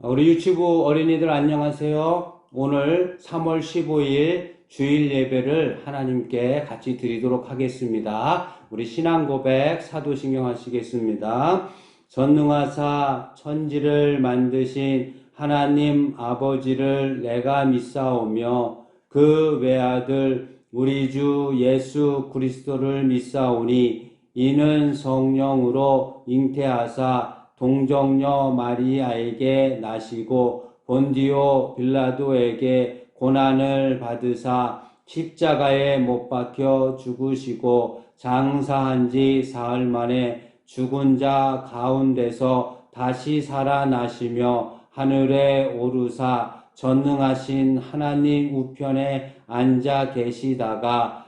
우리 유치부 어린이들 안녕하세요. 오늘 3월 15일 주일 예배를 하나님께 같이 드리도록 하겠습니다. 우리 신앙 고백 사도신경 하시겠습니다. 전능하사 천지를 만드신 하나님 아버지를 내가 믿사오며 그 외아들 우리 주 예수 그리스도를 믿사오니 이는 성령으로 잉태하사 동정녀 마리아에게 나시고 본디오 빌라도에게 고난을 받으사 십자가에 못 박혀 죽으시고 장사한 지 사흘 만에 죽은 자 가운데서 다시 살아나시며 하늘에 오르사 전능하신 하나님 우편에 앉아 계시다가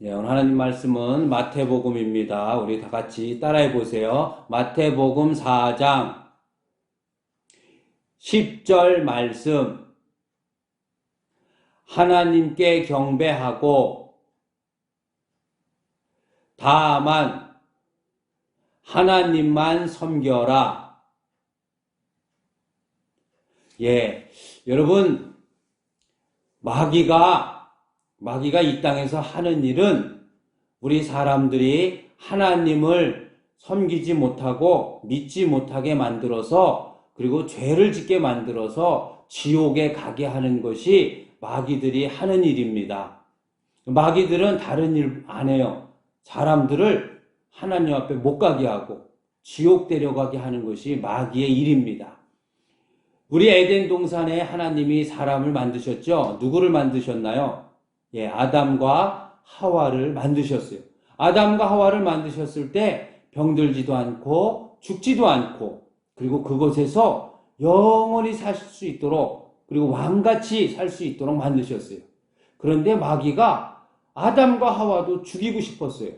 예, 오늘 하나님 말씀은 마태복음입니다. 우리 다 같이 따라해 보세요. 마태복음 4장 10절 말씀. 하나님께 경배하고 다만 하나님만 섬겨라. 예, 여러분, 마귀가, 마귀가 이 땅에서 하는 일은 우리 사람들이 하나님을 섬기지 못하고 믿지 못하게 만들어서 그리고 죄를 짓게 만들어서 지옥에 가게 하는 것이 마귀들이 하는 일입니다. 마귀들은 다른 일 안 해요. 사람들을 하나님 앞에 못 가게 하고 지옥 데려가게 하는 것이 마귀의 일입니다. 우리 에덴 동산에 하나님이 사람을 만드셨죠? 누구를 만드셨나요? 예, 아담과 하와를 만드셨어요. 아담과 하와를 만드셨을 때 병들지도 않고 죽지도 않고 그리고 그곳에서 영원히 사실 수 있도록 그리고 왕같이 살 수 있도록 만드셨어요. 그런데 마귀가 아담과 하와도 죽이고 싶었어요.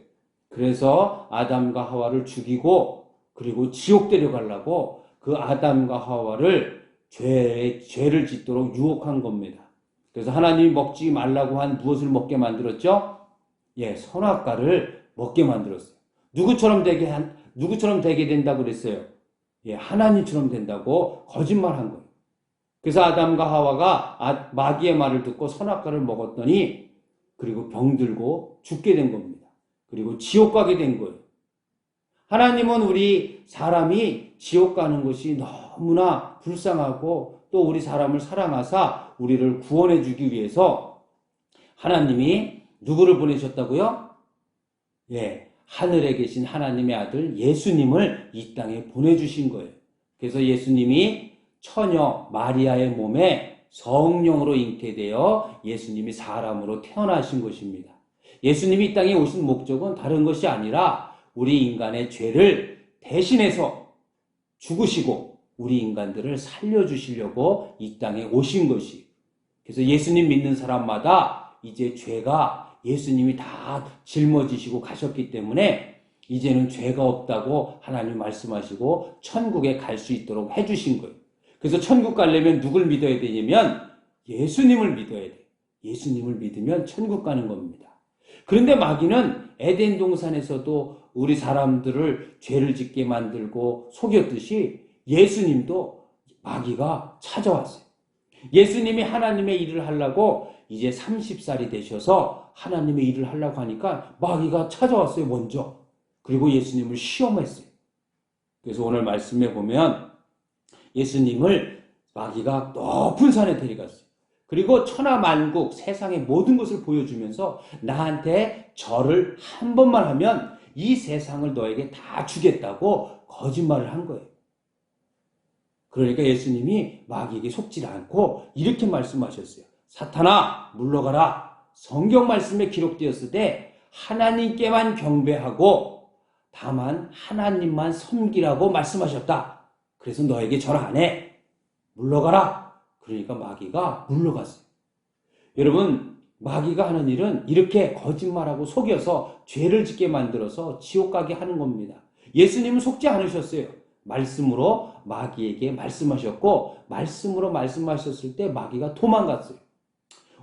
그래서 아담과 하와를 죽이고 그리고 지옥 데려가려고 그 아담과 하와를 죄, 죄를 짓도록 유혹한 겁니다. 그래서 하나님이 먹지 말라고 한 무엇을 먹게 만들었죠? 예, 선악과를 먹게 만들었어요. 누구처럼 되게 한, 누구처럼 되게 된다고 그랬어요? 예, 하나님처럼 된다고 거짓말 한 거예요. 그래서 아담과 하와가 아, 마귀의 말을 듣고 선악과를 먹었더니 그리고 병들고 죽게 된 겁니다. 그리고 지옥 가게 된 거예요. 하나님은 우리 사람이 지옥 가는 것이 너무나 불쌍하고 또 우리 사람을 사랑하사 우리를 구원해 주기 위해서 하나님이 누구를 보내셨다고요? 예, 하늘에 계신 하나님의 아들 예수님을 이 땅에 보내주신 거예요. 그래서 예수님이 처녀 마리아의 몸에 성령으로 잉태되어 예수님이 사람으로 태어나신 것입니다. 예수님이 이 땅에 오신 목적은 다른 것이 아니라 우리 인간의 죄를 대신해서 죽으시고 우리 인간들을 살려주시려고 이 땅에 오신 것이. 그래서 예수님 믿는 사람마다 이제 죄가 예수님이 다 짊어지시고 가셨기 때문에 이제는 죄가 없다고 하나님 말씀하시고 천국에 갈 수 있도록 해주신 거예요. 그래서 천국 가려면 누굴 믿어야 되냐면 예수님을 믿어야 돼. 예수님을 믿으면 천국 가는 겁니다. 그런데 마귀는 에덴 동산에서도 우리 사람들을 죄를 짓게 만들고 속였듯이 예수님도 마귀가 찾아왔어요. 예수님이 하나님의 일을 하려고 이제 30살이 되셔서 하나님의 일을 하려고 하니까 마귀가 찾아왔어요, 먼저. 그리고 예수님을 시험했어요. 그래서 오늘 말씀에 보면 예수님을 마귀가 높은 산에 데려갔어요. 그리고 천하만국 세상의 모든 것을 보여주면서 나한테 절을 한 번만 하면 이 세상을 너에게 다 주겠다고 거짓말을 한 거예요. 그러니까 예수님이 마귀에게 속지 않고 이렇게 말씀하셨어요. 사탄아 물러가라. 성경 말씀에 기록되었을 때 하나님께만 경배하고 다만 하나님만 섬기라고 말씀하셨다. 그래서 너에게 절 안 해. 물러가라. 그러니까 마귀가 물러갔어요. 여러분, 마귀가 하는 일은 이렇게 거짓말하고 속여서 죄를 짓게 만들어서 지옥 가게 하는 겁니다. 예수님은 속지 않으셨어요. 말씀으로 마귀에게 말씀하셨고, 말씀으로 말씀하셨을 때 마귀가 도망갔어요.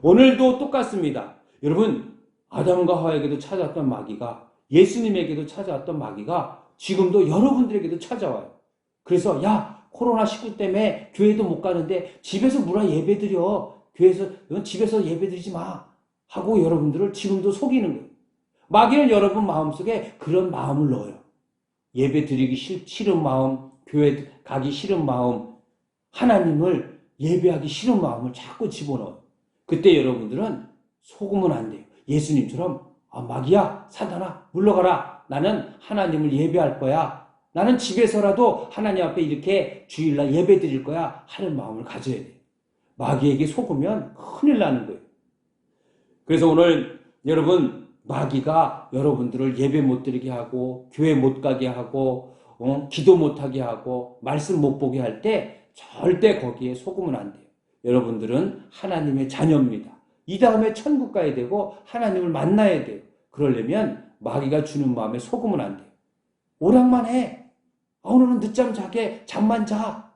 오늘도 똑같습니다. 여러분, 아담과 하와에게도 찾아왔던 마귀가, 예수님에게도 찾아왔던 마귀가 지금도 여러분들에게도 찾아와요. 그래서, 야, 코로나19 때문에 교회도 못 가는데 집에서 뭐라 예배 드려. 교회에서, 넌 집에서 예배 드리지 마. 하고 여러분들을 지금도 속이는 거예요. 마귀는 여러분 마음속에 그런 마음을 넣어요. 예배 드리기 싫, 싫은 마음, 교회 가기 싫은 마음, 하나님을 예배하기 싫은 마음을 자꾸 집어넣어요. 그때 여러분들은 속으면 안 돼요. 예수님처럼, 아, 마귀야, 사단아, 물러가라. 나는 하나님을 예배할 거야. 나는 집에서라도 하나님 앞에 이렇게 주일날 예배 드릴 거야. 하는 마음을 가져야 돼요. 마귀에게 속으면 큰일 나는 거예요. 그래서 오늘 여러분 마귀가 여러분들을 예배 못 드리게 하고 교회 못 가게 하고 어? 기도 못 하게 하고 말씀 못 보게 할 때 절대 거기에 속으면 안 돼요. 여러분들은 하나님의 자녀입니다. 이 다음에 천국 가야 되고 하나님을 만나야 돼요. 그러려면 마귀가 주는 마음에 속으면 안 돼요. 오락만 해. 아, 오늘은 늦잠 자게 잠만 자.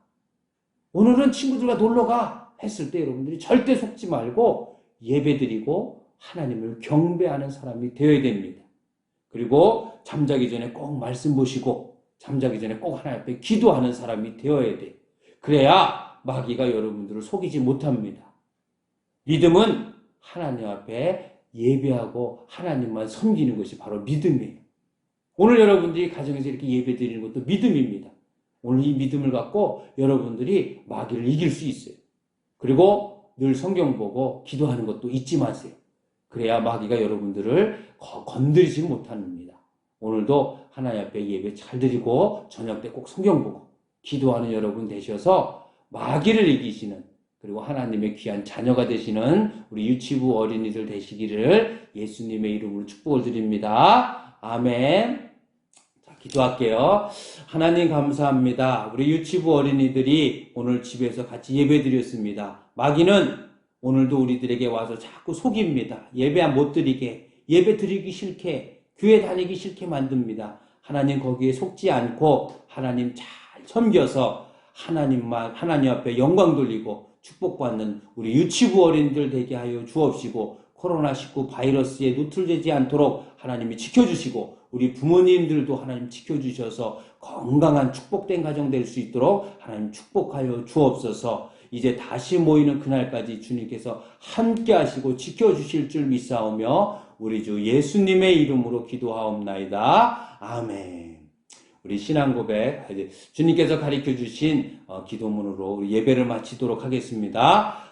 오늘은 친구들과 놀러 가. 했을 때 여러분들이 절대 속지 말고 예배 드리고 하나님을 경배하는 사람이 되어야 됩니다. 그리고 잠자기 전에 꼭 말씀 보시고 잠자기 전에 꼭 하나님 앞에 기도하는 사람이 되어야 돼. 그래야 마귀가 여러분들을 속이지 못합니다. 믿음은 하나님 앞에 예배하고 하나님만 섬기는 것이 바로 믿음이에요. 오늘 여러분들이 가정에서 이렇게 예배 드리는 것도 믿음입니다. 오늘 이 믿음을 갖고 여러분들이 마귀를 이길 수 있어요. 그리고 늘 성경 보고 기도하는 것도 잊지 마세요. 그래야 마귀가 여러분들을 건드리지 못합니다. 오늘도 하나님 앞에 예배 잘 드리고 저녁 때 꼭 성경 보고 기도하는 여러분 되셔서 마귀를 이기시는 그리고 하나님의 귀한 자녀가 되시는 우리 유치부 어린이들 되시기를 예수님의 이름으로 축복을 드립니다. 아멘. 자, 기도할게요. 하나님 감사합니다. 우리 유치부 어린이들이 오늘 집에서 같이 예배 드렸습니다. 마귀는 오늘도 우리들에게 와서 자꾸 속입니다. 예배 못 드리게, 예배 드리기 싫게, 교회 다니기 싫게 만듭니다. 하나님 거기에 속지 않고 하나님 잘 섬겨서 하나님만, 하나님 앞에 영광 돌리고 축복받는 우리 유치부 어린이들 되게 하여 주옵시고 코로나19 바이러스에 노출되지 않도록 하나님이 지켜주시고 우리 부모님들도 하나님 지켜주셔서 건강한 축복된 가정 될 수 있도록 하나님 축복하여 주옵소서 이제 다시 모이는 그날까지 주님께서 함께 하시고 지켜주실 줄 믿사오며 우리 주 예수님의 이름으로 기도하옵나이다. 아멘. 우리 신앙 고백 주님께서 가르쳐 주신 어, 기도문으로 예배를 마치도록 하겠습니다.